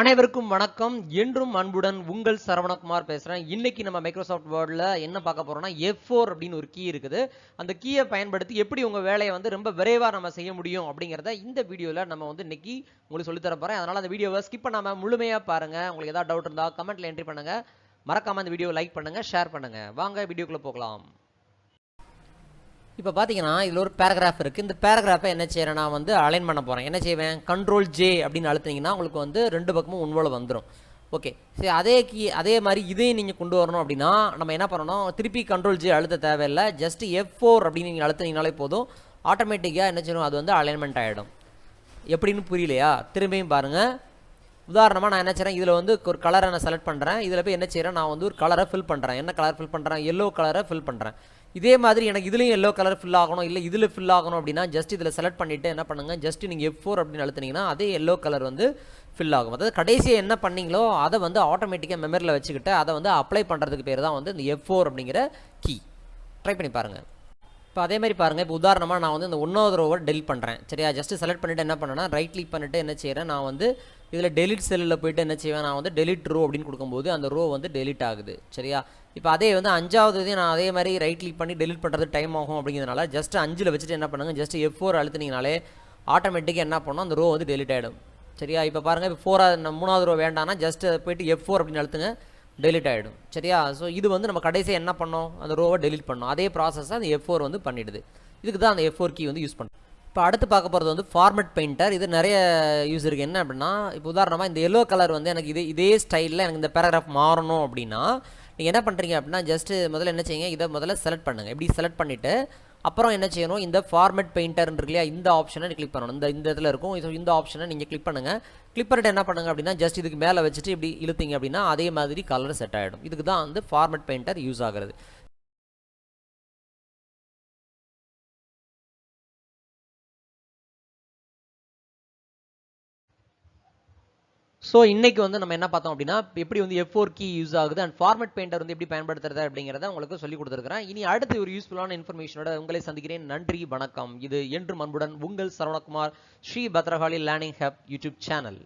அனைவருக்கும் வணக்கம். என்றும் அன்புடன் உங்கள் சரவணகுமார் பேசுகிறேன் இன்னைக்கு நம்ம மைக்ரோசாஃப்ட் வேர்டில் என்ன பார்க்க போகிறோம்னா எஃப் ஃபோர் அப்படின்னு ஒரு கீ இருக்குது. அந்த கீயை பயன்படுத்தி எப்படி உங்கள் வேலையை வந்து ரொம்ப விரைவாக நம்ம செய்ய முடியும் அப்படிங்கிறத இந்த வீடியோவில் நம்ம வந்து இன்னைக்கு உங்களுக்கு சொல்லித்தர போகிறேன் அதனால் அந்த வீடியோவை ஸ்கிப் பண்ணாமல் முழுமையாக பாருங்கள் உங்களுக்கு ஏதாவது டவுட் இருந்தால் கமெண்ட்டில் என்ட்ரி பண்ணுங்கள் மறக்காம அந்த வீடியோ லைக் பண்ணுங்கள் ஷேர் பண்ணுங்கள் வாங்க வீடியோக்குள்ளே போகலாம். இப்போ பார்த்தீங்கன்னா இதில் ஒரு பேராகிராஃப் இருக்குது இந்த பேராகிராஃபை என்ன செய்கிறேன் நான் வந்து அலைன் பண்ண போகிறேன் என்ன செய்வேன்? கண்ட்ரோல் ஜே அப்படின்னு அழுத்தினீங்கன்னா உங்களுக்கு வந்து ரெண்டு பக்கமும் உன்வோல வந்துடும் ஓகே சரி அதே கீ அதே மாதிரி இதையும் நீங்கள் கொண்டு வரணும் அப்படின்னா நம்ம என்ன பண்ணணும்? திருப்பி கண்ட்ரோல் ஜே அழுத்த தேவையில்லை. ஜஸ்ட் எஃப் ஃபோர் அப்படின்னு நீங்கள் அழுத்தினீங்கனாலே போதும். ஆட்டோமேட்டிக்காக என்ன செய்யணும்? அது வந்து அலைன்மெண்ட் ஆகிடும் எப்படின்னு புரியலையா? திரும்பியும் பாருங்கள் உதாரணமாக நான் என்ன செய்கிறேன் இதில் வந்து ஒரு கலரை நான் செலக்ட் பண்ணுறேன் இதில் போய் என்ன செய்கிறேன் நான் வந்து ஒரு கலரை ஃபில் பண்ணுறேன் என்ன கலர் ஃபில் பண்ணுறேன் எல்லோ கலரை ஃபில் பண்ணுறேன் இதே மாதிரி எனக்கு இதுலேயும் எல்லோ கலர் ஃபில் ஆகணும் இல்லை இதில் ஃபில் ஆகணும் அப்படின்னா ஜஸ்ட் இதில் செலக்ட் பண்ணிவிட்டு என்ன பண்ணுங்கள் ஜஸ்ட் நீங்கள் எஃப் ஃபோர் அப்படின்னு அழுத்துனீங்கன்னா அதே எல்லோ கலர் வந்து ஃபில் ஆகும். அதாவது கடைசியாக என்ன பண்ணீங்களோ அதை வந்து ஆட்டோமேட்டிக்காக மெமரியில் வச்சுக்கிட்டு அதை வந்து அப்ளை பண்ணுறதுக்கு பேர் தான் வந்து இந்த எஃப் ஃபோர் அப்படிங்கிற கீ ட்ரை பண்ணி பாருங்கள் இப்போ அதே மாதிரி பாருங்கள் இப்போ உதாரணமாக நான் வந்து இந்த ஒன்றாவது ரோவை டெலிட் பண்ணுறேன் சரியா? ஜஸ்ட்டு செலக்ட் பண்ணிவிட்டு என்ன பண்ணேன்னா ரைட் கிளிக் பண்ணிவிட்டு என்ன செய்கிறேன் நான் வந்து இதில் டெலிட் செல்லில் போயிட்டு என்ன செய்வேன் நான் வந்து டெலிட் ரோ அப்படின்னு கொடுக்கும்போது அந்த ரோ வந்து டெலிட் ஆகுது. சரியா? இப்போ அதே வந்து அஞ்சாவது இதையும் நான் அதே மாதிரி ரைட் கிளிக் பண்ணி டெலிட் பண்ணுறது டைம் ஆகும் அப்படிங்கிறதுனால ஜஸ்ட் அஞ்சில் வச்சுட்டு என்ன பண்ணுங்க ஜஸ்ட் எஃப் ஃபோர் அழுத்துனீங்கனாலே ஆட்டோமேட்டிக்காக என்ன பண்ணோம் அந்த ரோ வந்து டெலிட் ஆகிடும் சரியா? இப்போ பாருங்கள் இப்போ ஃபோராக மூணாவது ரோ வேண்டாம்னா ஜஸ்ட் போயிட்டு எஃப் ஃபோர் அப்படின்னு அழுத்துங்க. டெலிட் ஆகிடும் சரியா? ஸோ இது வந்து நம்ம கடைசியாக என்ன பண்ணோம்? அந்த ரோவை டெலிட் பண்ணோம். அதே ப்ராசஸை அந்த எஃப் ஃபோர் வந்து பண்ணிடுது. இதுக்கு தான் அந்த எஃப் ஃபோர் கீ வந்து யூஸ் பண்ணுறோம் இப்போ அடுத்து பார்க்க போகிறது வந்து ஃபார்மெட் பெயிண்டர் இது நிறைய யூஸ் இருக்குது என்ன அப்படின்னா இப்போ உதாரணமாக இந்த எல்லோ கலர் வந்து எனக்கு இதே இதே ஸ்டைலில் எனக்கு இந்த பேராகிராஃப் மாறணும் அப்படின்னா நீங்கள் என்ன பண்ணுறீங்க அப்படின்னா ஜஸ்ட்டு முதல்ல என்ன செய்யுங்க? இதை முதல்ல செலக்ட் பண்ணுங்கள் இப்படி செலக்ட் பண்ணிவிட்டு அப்புறம் என்ன செய்யணும்? இந்த ஃபார்மெட் பெயிண்டர்னு இருக்கு இல்லையா இந்த ஆப்ஷனை கிளிக் பண்ணணும். இந்த இந்த இதில் இருக்கும். இந்த ஆப்ஷனை நீங்கள் கிளிக் பண்ணுங்கள் கிளிக் பண்ணிட்டு என்ன பண்ணுங்க அப்படின்னா ஜஸ்ட் இதுக்கு மேலே வச்சுட்டு இப்படி இழுத்தீங்க அப்படின்னா அதே மாதிரி கலர் செட் ஆகிடும் இதுக்கு தான் வந்து ஃபார்மெட் பெயிண்டர் யூஸ் ஆகிறது. ஸோ இன்னைக்கு வந்து நம்ம என்ன பார்த்தோம் அப்படின்னா எப்படி வந்து எஃப் ஃபோர் கீ யூஸ் ஆகுது அண்ட் ஃபார்மட் பெயிண்டர் வந்து எப்படி பயன்படுத்துறது அப்படிங்கிறத உங்களுக்கு சொல்லி கொடுத்துருக்கிறேன். இனி அடுத்து ஒரு யூஸ்ஃபுல்லான இன்ஃபர்மேஷனோட உங்களை சந்திக்கிறேன். நன்றி வணக்கம். இது என்று அன்புடன் உங்கள் Saravanakumar Sri Bhadrakali learning hub YouTube channel